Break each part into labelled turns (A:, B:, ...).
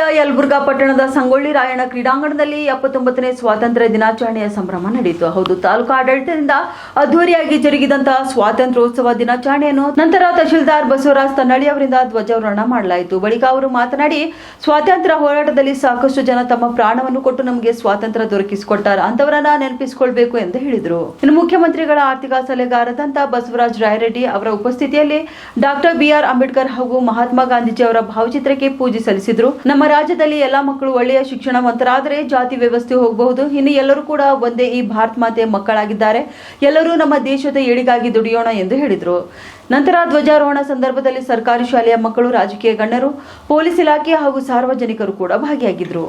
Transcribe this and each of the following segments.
A: ಜಿಲ್ಲೆಯ ಯಲಬುರ್ಗಾ ಪಟ್ಟಣದ ಸಂಗೊಳ್ಳಿ ರಾಯಣ್ಣ ಕ್ರೀಡಾಂಗಣದಲ್ಲಿ ಎಪ್ಪತ್ತೊಂಬತ್ತನೇ ಸ್ವಾತಂತ್ರ್ಯ ದಿನಾಚರಣೆಯ ಸಂಭ್ರಮ ನಡೆಯಿತು. ಹೌದು, ತಾಲೂಕು ಆಡಳಿತದಿಂದ ಅದ್ದೂರಿಯಾಗಿ ಜರುಗಿದಂತಹ ಸ್ವಾತಂತ್ರ್ಯೋತ್ಸವ ದಿನಾಚರಣೆಯನ್ನು ನಂತರ ತಹಶೀಲ್ದಾರ್ ಬಸವರಾಜ್ ತನ್ನಳಿ ಅವರಿಂದ ಧ್ವಜಾರೋಹಣ ಮಾಡಲಾಯಿತು. ಬಳಿಕ ಅವರು ಮಾತನಾಡಿ, ಸ್ವಾತಂತ್ರ್ಯ ಹೋರಾಟದಲ್ಲಿ ಸಾಕಷ್ಟು ಜನ ತಮ್ಮ ಪ್ರಾಣವನ್ನು ಕೊಟ್ಟು ನಮಗೆ ಸ್ವಾತಂತ್ರ್ಯ ದೊರಕಿಸಿಕೊಟ್ಟಾರ ಅಂತವರನ್ನ ನೆನಪಿಸಿಕೊಳ್ಬೇಕು ಎಂದು ಹೇಳಿದರು. ಇನ್ನು ಮುಖ್ಯಮಂತ್ರಿಗಳ ಆರ್ಥಿಕ ಸಲಹೆಗಾರದಂತ ಬಸವರಾಜ್ ರಾಯರೆಡ್ಡಿ ಅವರ ಉಪಸ್ಥಿತಿಯಲ್ಲಿ ಡಾಕ್ಟರ್ ಬಿಆರ್ ಅಂಬೇಡ್ಕರ್ ಹಾಗೂ ಮಹಾತ್ಮ ಗಾಂಧೀಜಿ ಅವರ ಭಾವಚಿತ್ರಕ್ಕೆ ಪೂಜೆ ಸಲ್ಲಿಸಿದ್ರು. ನಮ್ಮ ರಾಜ್ಯದಲ್ಲಿ ಎಲ್ಲ ಮಕ್ಕಳು ಒಳ್ಳೆಯ ಶಿಕ್ಷಣವಂತರಾದರೆ ಜಾತಿ ವ್ಯವಸ್ಥೆ ಹೋಗಬಹುದು. ಇನ್ನು ಎಲ್ಲರೂ ಕೂಡ ಒಂದೇ ಈ ಭಾರತ ಮಾತೆ ಮಕ್ಕಳಾಗಿದ್ದಾರೆ. ಎಲ್ಲರೂ ನಮ್ಮ ದೇಶದ ಏಳಿಗಾಗಿ ದುಡಿಯೋಣ ಎಂದು ಹೇಳಿದರು. ನಂತರ ಧ್ವಜಾರೋಹಣ ಸಂದರ್ಭದಲ್ಲಿ ಸರ್ಕಾರಿ ಶಾಲೆಯ ಮಕ್ಕಳು ರಾಜಕೀಯ ಗಣ್ಯರು, ಪೊಲೀಸ್ ಇಲಾಖೆ ಹಾಗೂ ಸಾರ್ವಜನಿಕರು ಕೂಡ ಭಾಗಿಯಾಗಿದ್ದರು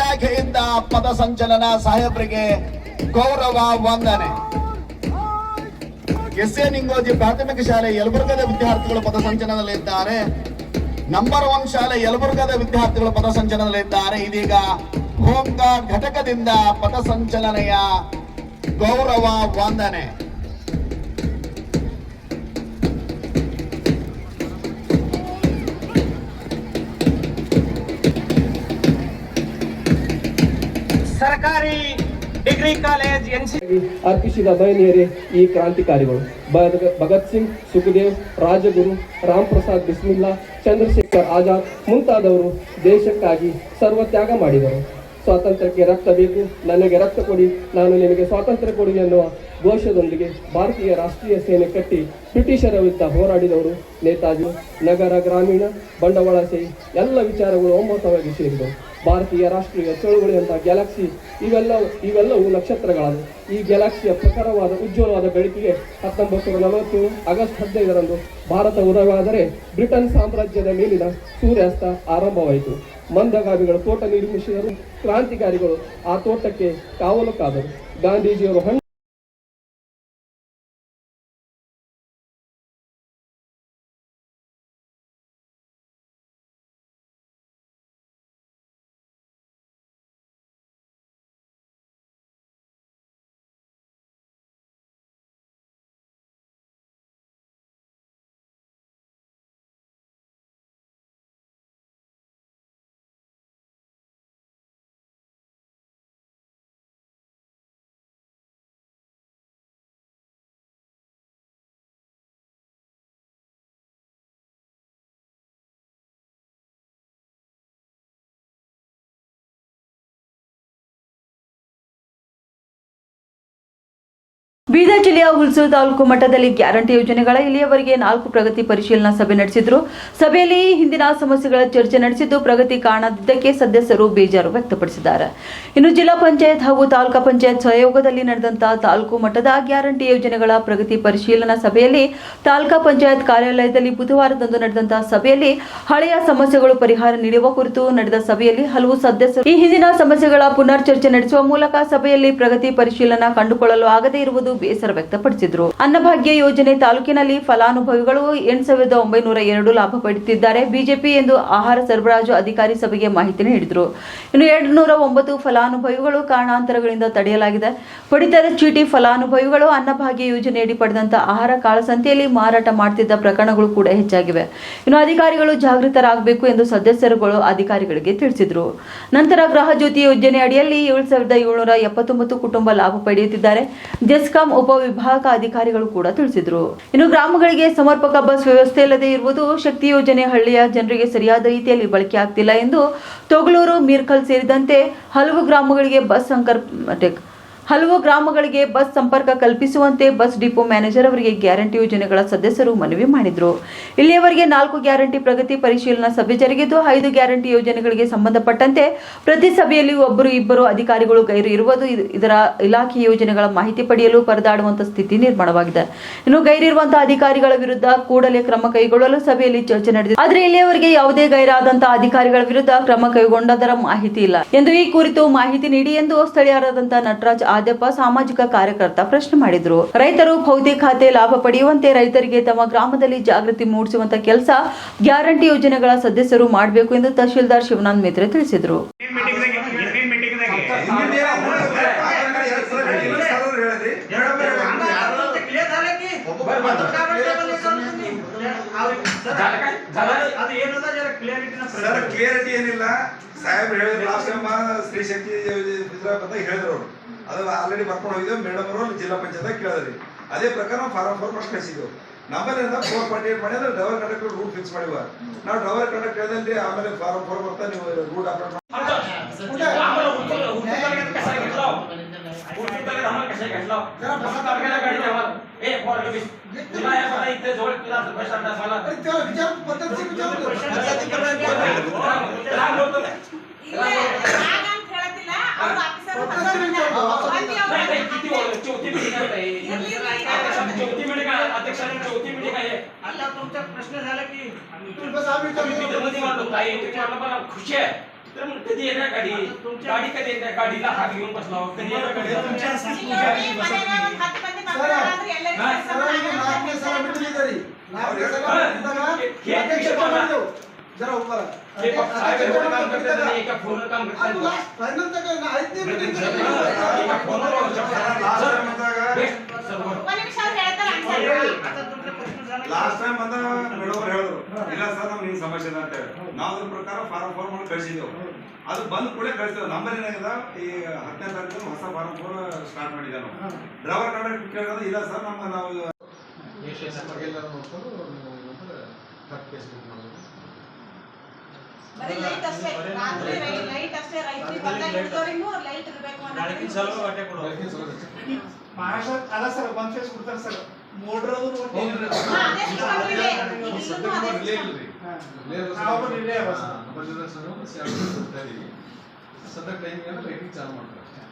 B: ಇಲಾಖೆಯಿಂದ ಪದ ಸಂಚಲನ ಸಾಹೇಬರಿಗೆ ಗೌರವ ವಂದನೆ. ಎಸ್ ಎ ನಿಂಗೋಜಿ ಪ್ರಾಥಮಿಕ ಶಾಲೆ ಯಲಬುರ್ಗದ ವಿದ್ಯಾರ್ಥಿಗಳು ಪದ ಸಂಚಲನದಲ್ಲಿದ್ದಾರೆ. ನಂಬರ್ ಒನ್ ಶಾಲೆ ಯಲಬುರ್ಗದ ವಿದ್ಯಾರ್ಥಿಗಳು ಪದ ಸಂಚಲನದಲ್ಲಿದ್ದಾರೆ. ಇದೀಗ ಹೋಮ್ ಗಾರ್ಡ್ ಘಟಕದಿಂದ ಪದ ಸಂಚಲನೆಯ ಗೌರವ ವಂದನೆ.
C: ಸರ್ಕಾರಿ ಡಿಗ್ರಿ ಕಾಲೇಜ್ ಎನ್ ಸಿ
D: ಅರ್ಪಿಸಿದ ಮಹನೀಯರೇ ಈ ಕ್ರಾಂತಿಕಾರಿಗಳು. ಭಗ- ಭಗತ್ ಸಿಂಗ್, ಸುಖದೇವ್, ರಾಜಗುರು, ರಾಮ್ ಪ್ರಸಾದ್ ಬಿಸ್ಮಿಲ್ಲಾ, ಚಂದ್ರಶೇಖರ್ ಆಜಾದ್ ಮುಂತಾದವರು ದೇಶಕ್ಕಾಗಿ ಸರ್ವತ್ಯಾಗ ಮಾಡಿದರು. ಸ್ವಾತಂತ್ರ್ಯಕ್ಕೆ ರಕ್ತ ಬೇಕು. ನನಗೆ ರಕ್ತ ಕೊಡಿ. ನಾನು ನಿಮಗೆ ಸ್ವಾತಂತ್ರ್ಯ ಕೊಡಿ ಎನ್ನುವ ಘೋಷದೊಂದಿಗೆ ಭಾರತೀಯ ರಾಷ್ಟ್ರೀಯ ಸೇನೆ ಕಟ್ಟಿ ಬ್ರಿಟಿಷರ ವಿರುದ್ಧ ಹೋರಾಡಿದವರು ನೇತಾಜಿ, ನಗರ ಗ್ರಾಮೀಣ, ಬಂಡವಾಳ ಬಂಡವಾಳಶಾಹಿ ಎಲ್ಲ ವಿಚಾರಗಳು ಒಮ್ಮತವಾಗಿ ಸೇರಿದವು. ಭಾರತೀಯ ರಾಷ್ಟ್ರೀಯ ಚಳುವಳಿಯಂತಹ ಗ್ಯಾಲಕ್ಸಿ ಇವೆಲ್ಲ ಇವೆಲ್ಲವೂ ನಕ್ಷತ್ರಗಳಾದವು. ಈ ಗ್ಯಾಲಕ್ಸಿಯ ಪ್ರಖರವಾದ ಉಜ್ವಲವಾದ ಬೆಳಕಿಗೆ ಹತ್ತೊಂಬತ್ತು ನೂರ ನಲವತ್ತು ಆಗಸ್ಟ್ ಹದಿನೈದರಂದು ಭಾರತ ಉದಯವಾದರೆ ಬ್ರಿಟನ್ ಸಾಮ್ರಾಜ್ಯದ ಮೇಲಿನ ಸೂರ್ಯಾಸ್ತ ಆರಂಭವಾಯಿತು. ಮಂದಗಾಮಿಗಳು ತೋಟ ನಿರ್ಮಿಸಿದರು. ಕ್ರಾಂತಿಕಾರಿಗಳು ಆ ತೋಟಕ್ಕೆ ಕಾವಲು ಕಾದರು ಗಾಂಧೀಜಿಯವರು ಹಣ್ಣು
A: ಬೀದರ್ ಜಿಲ್ಲೆಯ ಹುಲ್ಸೂರು ತಾಲೂಕು ಮಟ್ಟದಲ್ಲಿ ಗ್ಯಾರಂಟಿ ಯೋಜನೆಗಳ ಇಲ್ಲಿಯವರೆಗೆ ನಾಲ್ಕು ಪ್ರಗತಿ ಪರಿಶೀಲನಾ ಸಭೆ ನಡೆಸಿದ್ರು. ಸಭೆಯಲ್ಲಿ ಹಿಂದಿನ ಸಮಸ್ಯೆಗಳ ಚರ್ಚೆ ನಡೆಸಿದ್ದು ಪ್ರಗತಿ ಕಾಣದಿದ್ದಕ್ಕೆ ಸದಸ್ಯರು ಬೇಜಾರು ವ್ಯಕ್ತಪಡಿಸಿದ್ದಾರೆ. ಇನ್ನು ಜಿಲ್ಲಾ ಪಂಚಾಯತ್ ಹಾಗೂ ತಾಲೂಕಾ ಪಂಚಾಯತ್ ಸಹಯೋಗದಲ್ಲಿ ನಡೆದಂತಹ ತಾಲೂಕು ಮಟ್ಟದ ಗ್ಯಾರಂಟಿ ಯೋಜನೆಗಳ ಪ್ರಗತಿ ಪರಿಶೀಲನಾ ಸಭೆಯಲ್ಲಿ ತಾಲೂಕಾ ಪಂಚಾಯತ್ ಕಾರ್ಯಾಲಯದಲ್ಲಿ ಬುಧವಾರದಂದು ನಡೆದಂತಹ ಸಭೆಯಲ್ಲಿ ಹಳೆಯ ಸಮಸ್ಯೆಗಳು ಪರಿಹಾರ ನೀಡುವ ಕುರಿತು ನಡೆದ ಸಭೆಯಲ್ಲಿ ಹಲವು ಸದಸ್ಯರು ಈ ಹಿಂದಿನ ಸಮಸ್ಯೆಗಳ ಪುನರ್ ಚರ್ಚೆ ನಡೆಸುವ ಮೂಲಕ ಸಭೆಯಲ್ಲಿ ಪ್ರಗತಿ ಪರಿಶೀಲನಾ ಕಂಡುಕೊಳ್ಳಲು ಆಗದೇ ಇರುವುದು ಬೇಸರ ವ್ಯಕ್ತಪಡಿಸಿದರು. ಅನ್ನಭಾಗ್ಯ ಯೋಜನೆ ತಾಲೂಕಿನಲ್ಲಿ ಫಲಾನುಭವಿಗಳು ಎಂಟು ಸಾವಿರದ ಒಂಬೈನೂರ ಎರಡು ಲಾಭ ಪಡೆಯುತ್ತಿದ್ದಾರೆ. ಬಿಜೆಪಿ ಎಂದು ಆಹಾರ ಸರಬರಾಜು ಅಧಿಕಾರಿ ಸಭೆಗೆ ಮಾಹಿತಿ ನೀಡಿದರು. ಇನ್ನು ಎರಡು ನೂರ ಒಂಬತ್ತು ಫಲಾನುಭವಿಗಳು ಕಾರಣಾಂತರಗಳಿಂದ ತಡೆಯಲಾಗಿದೆ. ಪಡಿತರ ಚೀಟಿ ಫಲಾನುಭವಿಗಳು ಅನ್ನಭಾಗ್ಯ ಯೋಜನೆಯಡಿ ಪಡೆದಂತ ಆಹಾರ ಕಾಳಸಂತೆಯಲ್ಲಿ ಮಾರಾಟ ಮಾಡ್ತಿದ್ದ ಪ್ರಕರಣಗಳು ಕೂಡ ಹೆಚ್ಚಾಗಿವೆ. ಇನ್ನು ಅಧಿಕಾರಿಗಳು ಜಾಗೃತರಾಗಬೇಕು ಎಂದು ಸದಸ್ಯರುಗಳು ಅಧಿಕಾರಿಗಳಿಗೆ ತಿಳಿಸಿದರು. ನಂತರ ಗೃಹ ಜ್ಯೋತಿ ಯೋಜನೆ ಅಡಿಯಲ್ಲಿ ಏಳು ಸಾವಿರದ ಏಳ್ನೂರ ಎಪ್ಪತ್ತೊಂಬತ್ತು ಕುಟುಂಬ ಲಾಭ ಪಡೆಯುತ್ತಿದ್ದಾರೆ. ಜೆಸ್ಕಾಂ ಉಪವಿಭಾಗ ಅಧಿಕಾರಿಗಳು ಕೂಡ ತಿಳಿಸಿದರು. ಇನ್ನು ಗ್ರಾಮಗಳಿಗೆ ಸಮರ್ಪಕ ಬಸ್ ವ್ಯವಸ್ಥೆ ಇಲ್ಲದೆ ಇರುವುದು ಶಕ್ತಿ ಯೋಜನೆ ಹಳ್ಳಿಯ ಜನರಿಗೆ ಸರಿಯಾದ ರೀತಿಯಲ್ಲಿ ಬಳಕೆ ಆಗ್ತಿಲ್ಲ ಎಂದು ತೊಗಲೂರು ಮೀರ್ಕಲ್ ಸೇರಿದಂತೆ ಹಲವು ಗ್ರಾಮಗಳಿಗೆ ಬಸ್ ಸಂಕರ್ ಹಲವು ಗ್ರಾಮಗಳಿಗೆ ಬಸ್ ಸಂಪರ್ಕ ಕಲ್ಪಿಸುವಂತೆ ಬಸ್ ಡಿಪೋ ಮ್ಯಾನೇಜರ್ ಅವರಿಗೆ ಗ್ಯಾರಂಟಿ ಯೋಜನೆಗಳ ಸದಸ್ಯರು ಮನವಿ ಮಾಡಿದರು. ಇಲ್ಲಿಯವರೆಗೆ ನಾಲ್ಕು ಗ್ಯಾರಂಟಿ ಪ್ರಗತಿ ಪರಿಶೀಲನಾ ಸಭೆ ಜರುಗಿದ್ದು, ಐದು ಗ್ಯಾರಂಟಿ ಯೋಜನೆಗಳಿಗೆ ಸಂಬಂಧಪಟ್ಟಂತೆ ಪ್ರತಿ ಸಭೆಯಲ್ಲಿ ಒಬ್ಬರು ಇಬ್ಬರು ಅಧಿಕಾರಿಗಳು ಗೈರು ಇರುವುದು ಇದರ ಇಲಾಖೆ ಯೋಜನೆಗಳ ಮಾಹಿತಿ ಪಡೆಯಲು ಪರದಾಡುವಂತಹ ಸ್ಥಿತಿ ನಿರ್ಮಾಣವಾಗಿದೆ. ಇನ್ನು ಗೈರಿರುವಂತಹ ಅಧಿಕಾರಿಗಳ ವಿರುದ್ಧ ಕೂಡಲೇ ಕ್ರಮ ಕೈಗೊಳ್ಳಲು ಸಭೆಯಲ್ಲಿ ಚರ್ಚೆ ನಡೆದಿದೆ. ಆದರೆ ಇಲ್ಲಿಯವರೆಗೆ ಯಾವುದೇ ಗೈರಾದಂತಹ ಅಧಿಕಾರಿಗಳ ವಿರುದ್ಧ ಕ್ರಮ ಕೈಗೊಂಡದರ ಮಾಹಿತಿ ಇಲ್ಲ. ಎಂದು ಈ ಕುರಿತು ಮಾಹಿತಿ ನೀಡಿ ಎಂದು ಸ್ಥಳೀಯರಾದಂತಹ ನಟರಾಜ್ ಆದ್ಯಪ್ಪ ಸಾಮಾಜಿಕ ಕಾರ್ಯಕರ್ತ ಪ್ರಶ್ನೆ ಮಾಡಿದ್ರು. ರೈತರು ಭೌತಿಕ ಖಾತೆ ಲಾಭ ಪಡೆಯುವಂತೆ ರೈತರಿಗೆ ತಮ್ಮ ಗ್ರಾಮದಲ್ಲಿ ಜಾಗೃತಿ ಮೂಡಿಸುವಂತ ಕೆಲಸ ಗ್ಯಾರಂಟಿ ಯೋಜನೆಗಳ ಸದಸ್ಯರು ಮಾಡಬೇಕು ಎಂದು ತಹಶೀಲ್ದಾರ್ ಶಿವನಾಥ್ ಮಿತ್ರೆ ತಿಳಿಸಿದರು.
E: ಸರ್ ಕ್ಲಿಯರಿಟಿ ಏನಿಲ್ಲ. ಸಾಹೇಬ್ ಹೇಳಿದ್ರು ಲಾಸ್ಟ್ ಟೈಮ್ ಸ್ತ್ರೀ ಶಕ್ತಿ ಗುಜರಾತ್ ಅಂತ ಹೇಳಿದ್ರು ಅವರು. ಅದು ಆಲ್ರೆಡಿ ಬರ್ಕೊಂಡು ಹೋಗಿದ್ದೆ ಮೇಡಮ್ ಅವರು ಜಿಲ್ಲಾ ಪಂಚಾಯತ್ ಕೇಳಿದ್ರಿ. ಅದೇ ಪ್ರಕಾರ ಫಾರಂ ಫೋರ್ ಫಸ್ಟ್ ಕಳಿಸಿದ್ವು. ನಮ್ಮಲ್ಲಿಂದ ಫೋರ್ ಪಾಯಿಂಟ್ ಏಟ್ ಮಾಡಿ ಅಂದ್ರೆ ಡ್ರೈವರ್ ಕಂಡಕ್ಟರ್ ರೂಟ್ ಫಿಕ್ಸ್ ಮಾಡಿವ. ನಾವು ಡ್ರೈವರ್ ಕಂಡಕ್ಟರ್ ಹೇಳಿದ್ರೆ ಆಮೇಲೆ ಫಾರಂ ಫೋರ್ ಬರ್ತಾ ನೀವು ರೂಟ್ ಅಪ್ಲೋಡ್
F: ए फॉर इथे जोड तुला प्रशांत चौथी मिनिट आहे चौथी चौथी मिनिट काय
C: आता तुमचा प्रश्न झाला की तुम्ही बस आम्ही मध्ये मारतो काही तुम्हाला मला
G: खुशी आहे. तर मग कधी येणार गाडी? गाडी कधी येणार? गाडीला हात घेऊन बसला कधी येणार तुमच्या
E: ಲಾಸ್ಟ್ ಟೈಮ್ ಬಂದ ಮೇಡಮ್ ಅವ್ರು ಹೇಳಿದ್ರು ಇಲ್ಲ ಸರ್ ನಮ್ಗೆ ಹಿಂಗ್ ಸಮಸ್ಯೆ ಅಂತ ಹೇಳಿ ನಾವು ಅದ್ರ ಪ್ರಕಾರ ಫಾರಂ ಫೋರ್ ಮಾಡಿ ಕಳಿಸಿದ್ದೆವು ಅದು ಬಂದ್ ಕೂಡ ಕಳಿಸ್ತೇವೆ ನಂಬರ್ ಏನಾಗಿದ ಈ ಹತ್ತನೇ ತಾರೀಕು ಹೊಸ ಫಾರಂ ಫೋರ್ ಸ್ಟಾರ್ಟ್ ಮಾಡಿದ್ದೆ ನಾವು ಡ್ರೈವರ್ ಕಾಂಟ್ರಾಕ್ಟ್ ಕೇಳೋದು ಇಲ್ಲ ಸರ್ ನಮ್ಮ ನಾವು
F: ಬರೀ ಲೈಟ್ ಅಷ್ಟೇ ರಾತ್ರಿ ಲೈಟ್ ಅಷ್ಟೇ ರೈತರಿಗೆ
H: ಸದ್ಯಕ್ಕೆ
I: ಟೈಮ್ ಅಂದ್ರೆ ಲೈಟಿಂಗ್ ಚಾಲು ಮಾಡ್ತಾರೆ ಅಷ್ಟೇ.